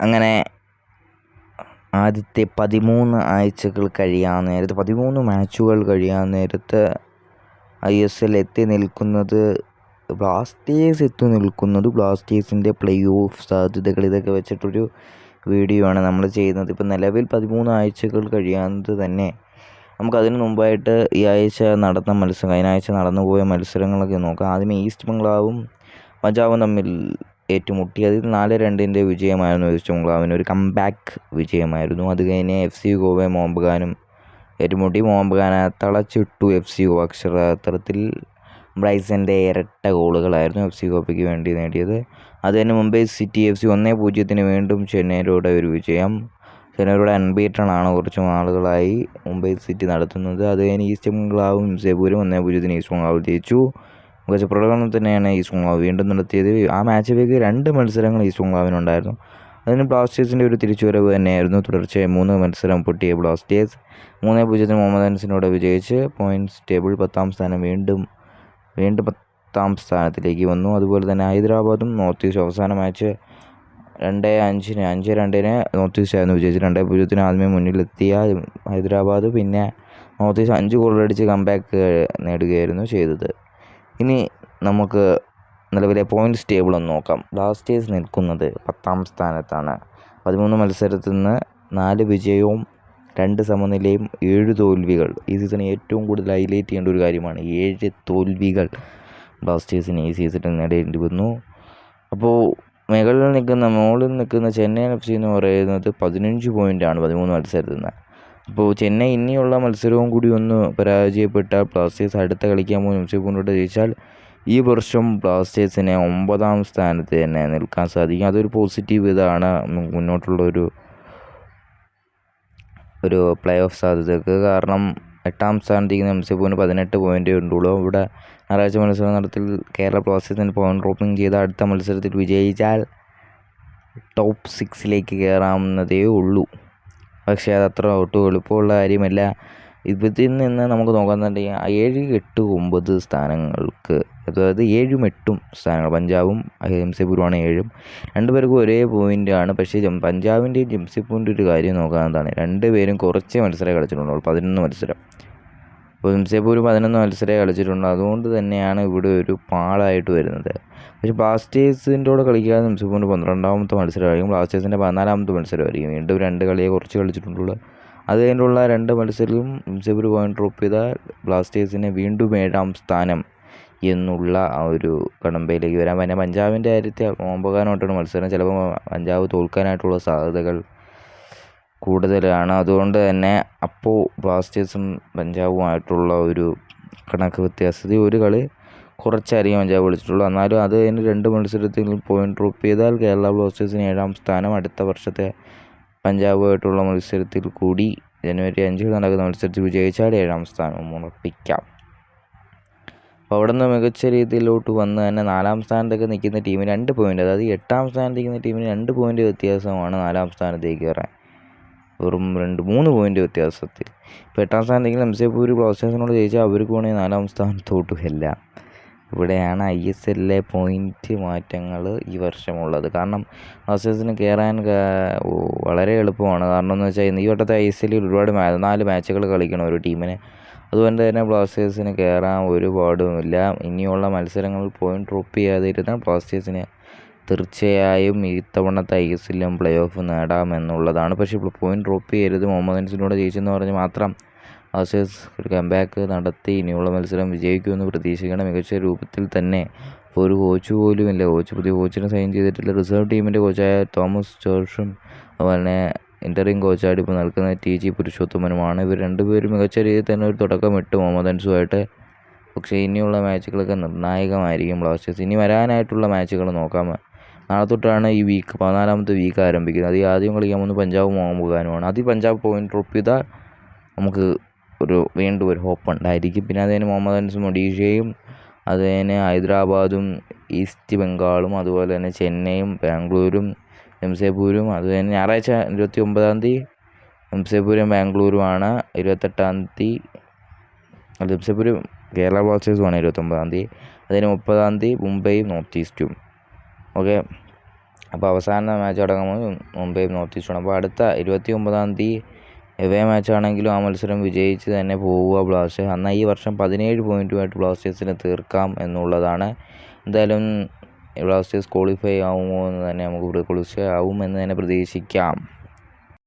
അങ്ങനെ ആദ്യത്തെ പതിമൂന്ന് ആഴ്ചകൾ കഴിയാൻ നേരത്ത് പതിമൂന്ന് മാച്ചുകൾ കഴിയാൻ നേരത്ത് ഐ എസ് എൽ എത്തി നിൽക്കുന്നത് ബ്ലാസ്റ്റേഴ്സ് എത്തി നിൽക്കുന്നത് ബ്ലാസ്റ്റേഴ്സിന്റെ പ്ലേ ഓഫ് സാധ്യതകൾ ഇതൊക്കെ വെച്ചിട്ടൊരു വീഡിയോ ആണ് നമ്മൾ ചെയ്യുന്നത്. ഇപ്പം നിലവിൽ പതിമൂന്ന് ആഴ്ചകൾ കഴിയാത്തത് തന്നെ നമുക്കതിന് മുമ്പായിട്ട് ഈ ആഴ്ച നടന്ന മത്സരം കഴിഞ്ഞ ആഴ്ച നടന്നു പോയ മത്സരങ്ങളൊക്കെ നോക്കാം. ആദ്യമേ ഈസ്റ്റ് ബംഗ്ലാവും പഞ്ചാബും തമ്മിൽ ഏറ്റുമുട്ടി അതിൽ നാല് രണ്ടിന്റെ വിജയമായിരുന്നു. എസ് ബംഗ്ലാവിന് ഒരു കംബാക്ക് വിജയമായിരുന്നു. അത് കഴിഞ്ഞ് എഫ് സി ഗോവയെ മോമ്പുകാനും ഏറ്റുമുട്ടി. മോമ്പുകാന തളച്ചിട്ടു എഫ് സി ഗോവ അക്ഷരാർത്ഥത്തിൽ ബ്രൈസന്റെ ഇരട്ട ഗോളുകളായിരുന്നു എഫ് സി ഗോവയ്ക്ക് വേണ്ടി നേടിയത്. അതിന് മുംബൈ സിറ്റി എഫ് സി ഒന്നേ പൂജ്യത്തിന് വീണ്ടും ചെന്നൈയിലൂടെ ഒരു വിജയം. ചെന്നൈയിലൂടെ അൺബീറ്റൺ ആണ് കുറച്ച് നാളുകളായി മുംബൈ സിറ്റി നടത്തുന്നത്. അത് കഴിഞ്ഞ് ഈസ്റ്റ് ബംഗ്ലാവും ജയ്പൂരും ഒന്നേ പൂജ്യത്തിന് ഈസ്റ്റ് ബംഗ്ലാവ് ജയിച്ചു. മികച്ച പ്രകടനം തന്നെയാണ് ഈ ബംഗ്ലാവ് വീണ്ടും നടത്തിയത്. ആ മാച്ചിലേക്ക് രണ്ട് മത്സരങ്ങൾ ഈസ്റ്റ് ബംഗ്ലാവിനുണ്ടായിരുന്നു അതിന് ബ്ലാസ്റ്റേഴ്സിന്റെ ഒരു തിരിച്ചുവരവ് തന്നെയായിരുന്നു. തുടർച്ചയായി മൂന്ന് മത്സരം പൊട്ടിയ ബ്ലാസ്റ്റേഴ്സ് മൂന്നേ പൂജ്യത്തിന് മുഹമ്മദ് മുഹമ്മദൻസിനോട് വിജയിച്ച് പോയിന്റ്സ് ടേബിൾ പത്താം സ്ഥാനം വീണ്ടും വീണ്ടും പത്താം സ്ഥാനത്തിലേക്ക് വന്നു. അതുപോലെ തന്നെ ഹൈദരാബാദും നോർത്ത് ഈസ്റ്റ് അവസാന മാച്ച് രണ്ട് അഞ്ചിന് അഞ്ച് രണ്ടിന് നോർത്ത് ഈസ്റ്റ് ആയിരുന്നു വിജയിച്ച് രണ്ടേ പൂജ്യത്തിന് ആദ്യമേ മുന്നിലെത്തിയ ഹൈദരാബാദ് പിന്നെ നോർത്ത് ഈസ്റ്റ് അഞ്ച് ഗോളടിച്ച് കംബാക്ക് നേടുകയായിരുന്നു ചെയ്തത്. ഇനി നമുക്ക് നിലവിലെ പോയിന്റ്സ് ടേബിൾ ഒന്ന് നോക്കാം. ബ്ലാസ്റ്റേഴ്സ് നിൽക്കുന്നത് പത്താം സ്ഥാനത്താണ്. പതിമൂന്ന് മത്സരത്തിൽ നിന്ന് നാല് വിജയവും രണ്ട് സമനിലയും ഏഴ് തോൽവികൾ. ഈ സീസൺ ഏറ്റവും കൂടുതൽ ഹൈലൈറ്റ് ചെയ്യേണ്ട ഒരു കാര്യമാണ് ഏഴ് തോൽവികൾ. ബ്ലാസ്റ്റേഴ്സിന് ഈ സീസണിൽ നേടേണ്ടി വന്നു. അപ്പോൾ മുകളിൽ നിൽക്കുന്ന മുകളിൽ നിൽക്കുന്ന ചെന്നൈ എഫ് സി എന്ന് പറയുന്നത് പതിനഞ്ച് പോയിന്റാണ് പതിമൂന്ന് മത്സരത്തിൽ നിന്ന്. അപ്പോൾ ചെന്നൈ ഇനിയുള്ള മത്സരവും കൂടി ഒന്ന് പരാജയപ്പെട്ടാൽ ബ്ലാസ്റ്റേഴ്സ് അടുത്ത കളിക്കാൻ പോകുന്ന എം സി പൂണ്ടോട്ട് ജയിച്ചാൽ ഈ വർഷം ബ്ലാസ്റ്റേഴ്സിനെ ഒമ്പതാം സ്ഥാനത്ത് തന്നെ നിൽക്കാൻ സാധിക്കും. അതൊരു പോസിറ്റീവ് ഇതാണ്. മുന്നോട്ടുള്ളൊരു ഒരു പ്ലേ ഓഫ് സാധ്യതക്ക് കാരണം എട്ടാം സ്ഥാനത്തേക്ക് എം സി പൂവിന് പതിനെട്ട് പോയിന്റേ ഉണ്ടുള്ളൂ ഇവിടെ ഞായറാഴ്ച മത്സരം നടത്തിൽ കേരള ബ്ലാസ്റ്റേഴ്സിന് പോയിന്റ് ഡ്രോപ്പിംഗ് ചെയ്ത അടുത്ത മത്സരത്തിൽ വിജയിച്ചാൽ ടോപ്പ് സിക്സിലേക്ക് കയറാവുന്നതേ ഉള്ളൂ. പക്ഷേ അതത്ര ഒട്ടും എളുപ്പമുള്ള കാര്യമല്ല. ഇതിൽ നിന്ന് നമുക്ക് നോക്കാന്നുണ്ടെങ്കിൽ ഏഴ് എട്ട് ഒമ്പത് സ്ഥാനങ്ങൾക്ക് അതായത് ഏഴും എട്ടും സ്ഥാനങ്ങൾ പഞ്ചാബും ജംസിപ്പൂരുമാണ് ഏഴും. രണ്ടുപേർക്കും ഒരേ പോയിന്റാണ് പക്ഷേ പഞ്ചാബിന്റെയും ജംസിപ്പൂരിന്റെ ഒരു കാര്യം നോക്കാവുന്നതാണ്. രണ്ടുപേരും കുറച്ച് മത്സരം കളിച്ചിട്ടുള്ളൂ പതിനൊന്ന് മത്സരം. അപ്പോൾ ഒരു പതിനൊന്ന് മത്സരമേ കളിച്ചിട്ടുണ്ട് അതുകൊണ്ട് തന്നെയാണ് ഇവിടെ ഒരു പാടായിട്ട് വരുന്നത്. പക്ഷേ ബ്ലാസ്റ്റേഴ്സിന്റെ കൂടെ കളിക്കാതെ ജംസിപൂരിന്റെ പന്ത്രണ്ടാമത്തെ മത്സരമായിരിക്കും. ബ്ലാസ്റ്റേഴ്സിന്റെ പതിനാലാമത്തെ മത്സരമായിരിക്കും. വീണ്ടും രണ്ട് കളിയെ കുറച്ച് കളിച്ചിട്ടുള്ളൂ. അത് കഴിഞ്ഞുള്ള രണ്ട് മത്സരത്തിലും മുൻസിപ്പൂർ പോയിന്റ് ഡ്രോപ്പ് ചെയ്താൽ ബ്ലാസ്റ്റേഴ്സിനെ വീണ്ടും ഏഴാം സ്ഥാനം എന്നുള്ള ആ ഒരു കടമ്പയിലേക്ക് വരാൻ പിന്നെ പഞ്ചാബിന്റെ കാര്യത്തിൽ മോമ്പകാനായിട്ടാണ് മത്സരം. ചിലപ്പോൾ പഞ്ചാബ് തോൽക്കാനായിട്ടുള്ള സാധ്യതകൾ കൂടുതലാണ്. അതുകൊണ്ട് തന്നെ അപ്പോൾ ബ്ലാസ്റ്റേഴ്സും പഞ്ചാബുമായിട്ടുള്ള ഒരു കണക്ക് വ്യത്യാസത്തിൽ ഒരു കളി കുറച്ചായിരിക്കും പഞ്ചാബ് കളിച്ചിട്ടുള്ളൂ എന്നാലും അത് കഴിഞ്ഞ് രണ്ട് മത്സരത്തിൽ പോയിന്റ് ഡ്രോപ്പ് ചെയ്താൽ കേരള ബ്ലാസ്റ്റേഴ്സിന് ഏഴാം സ്ഥാനം. അടുത്ത വർഷത്തെ പഞ്ചാബുമായിട്ടുള്ള മത്സരത്തിൽ കൂടി ജനുവരി അഞ്ചിൽ നടക്കുന്ന മത്സരത്തിൽ വിജയിച്ചാൽ ഏഴാം സ്ഥാനം ഉറപ്പിക്കാം. അപ്പോൾ അവിടെ നിന്ന് മികച്ച രീതിയിലോട്ട് വന്ന് തന്നെ നാലാം സ്ഥാനത്തൊക്കെ നിൽക്കുന്ന ടീമിന് രണ്ട് പോയിന്റ് അതായത് എട്ടാം സ്ഥാനത്ത് നിൽക്കുന്ന ടീമിന് രണ്ട് പോയിന്റ് വ്യത്യാസമാണ് നാലാം സ്ഥാനത്തേക്ക് വരാൻ. വെറും രണ്ട് മൂന്ന് പോയിന്റ് വ്യത്യാസത്തിൽ. ഇപ്പോൾ എട്ടാം സ്ഥാനത്തേക്ക് എം സി പൂരി ബ്ലാസ്റ്റേഴ്സിനോട് ജയിച്ചാൽ അവർക്ക് വേണമെങ്കിൽ നാലാം സ്ഥാനത്തോട്ട് എല്ലാം ഇവിടെയാണ് ഐ എസ് എല്ലിലെ പോയിന്റ് മാറ്റങ്ങൾ ഈ വർഷമുള്ളത്. കാരണം ബ്ലാസ്റ്റേഴ്സിന് കയറാൻ വളരെ എളുപ്പമാണ്. കാരണം എന്ന് വെച്ചാൽ ഈ വട്ടത്തെ ഐ എസ് എല്ലിൽ ഒരുപാട് നാല് മാച്ചുകൾ കളിക്കണം ഒരു ടീമിന് അതുകൊണ്ട് തന്നെ ബ്ലാസ്റ്റേഴ്സിന് കയറാൻ ഒരു പാടുമില്ല ഇനിയുള്ള മത്സരങ്ങളിൽ പോയിന്റ് ഡ്രോപ്പ് ചെയ്യാതിരുന്നാൽ ബ്ലാസ്റ്റേഴ്സിന് തീർച്ചയായും ഇത്തവണത്തെ ഐ എസ് എല്ലും പ്ലേ ഓഫ് നേടാമെന്നുള്ളതാണ്. പക്ഷേ ഇപ്പോൾ പോയിന്റ് ഡ്രോപ്പ് ചെയ്യരുത്. മുഹമ്മദ് മുഹമ്മദൻസിനോട് ജയിച്ചെന്ന് പറഞ്ഞ് മാത്രം ബ്ലാസ്റ്റേഴ്സ് ഒരു കംബാക്ക് നടത്തി ഇനിയുള്ള മത്സരം വിജയിക്കുമെന്ന് പ്രതീക്ഷിക്കണം മികച്ച രൂപത്തിൽ തന്നെ ഒരു കോച്ച് പോലും ഇല്ല കോച്ച് പുതിയ കോച്ചിനെ സൈൻ ചെയ്തിട്ടില്ല. റിസർവ് ടീമിന്റെ കോച്ചായ തോമസ് ജോർഷും അതുപോലെ തന്നെ ഇന്ററിങ് കോച്ചായിട്ട് ഇപ്പോൾ നിൽക്കുന്ന ടി ജി പുരുഷോത്തമനുമാണ്. ഇവർ രണ്ടുപേരും മികച്ച രീതിയിൽ തന്നെ ഒരു തുടക്കം ഇട്ടു മുഹമ്മദ് അൻസുമായിട്ട്. പക്ഷേ ഇനിയുള്ള മാച്ചുകളൊക്കെ നിർണായകമായിരിക്കും ബ്ലാസ്റ്റേഴ്സ് ഇനി വരാനായിട്ടുള്ള മാച്ചുകൾ നോക്കാം. നാളെ തൊട്ടാണ് ഈ വീക്ക് പതിനാലാമത്തെ വീക്ക് ആരംഭിക്കുന്നത്. അത് ആദ്യം കളിക്കാൻ പോകുന്നത് പഞ്ചാബ് മോഹൻബഗാനുമാണ് അത് പഞ്ചാബ് പോയിന്റ് ഡ്രോപ്പ് ചെയ്താൽ നമുക്ക് ഒരു വീണ്ടും ഒരു ഹോപ്പ് ഉണ്ടായിരിക്കും. പിന്നെ അതുതന്നെ മുഹമ്മദ് അൻസും ഒഡീഷയും അതുതന്നെ ഹൈദരാബാദും ഈസ്റ്റ് ബംഗാളും അതുപോലെ തന്നെ ചെന്നൈയും ബാംഗ്ലൂരും എംസേപൂരും അതുതന്നെ ഞായറാഴ്ച ഇരുപത്തി ഒമ്പതാം തീയതി എംസേപൂരും ബാംഗ്ലൂരുമാണ് ഇരുപത്തെട്ടാം തീയതി. ജംഷഡ്പൂരും കേരള ബ്ലാസ്റ്റേഴ്സുമാണ് ഇരുപത്തൊമ്പതാം തീയതി. അതിന് മുപ്പതാം തീയതി മുംബൈയും നോർത്ത് ഈസ്റ്റും. ഓക്കെ. അപ്പോൾ അവസാന മാച്ച് അടങ്ങുമ്പോൾ മുംബൈ നോർത്ത് ഈസ്റ്റാണ് അപ്പോൾ അടുത്ത ഇരുപത്തി ഒമ്പതാം തീയതി എവേ മാച്ച് ആണെങ്കിലും ആ മത്സരം വിജയിച്ച് തന്നെ പോവുക ബ്ലാസ്റ്റേഴ്സ്. എന്നാൽ ഈ വർഷം പതിനേഴ് പോയിന്റുമായിട്ട് ബ്ലാസ്റ്റേഴ്സിനെ തീർക്കാം എന്നുള്ളതാണ്. എന്തായാലും ബ്ലാസ്റ്റേഴ്സ് ക്വാളിഫൈ ആവുമോ എന്ന് തന്നെ നമുക്ക് ക്വാളിഫൈ ആവും എന്ന് തന്നെ പ്രതീക്ഷിക്കാം.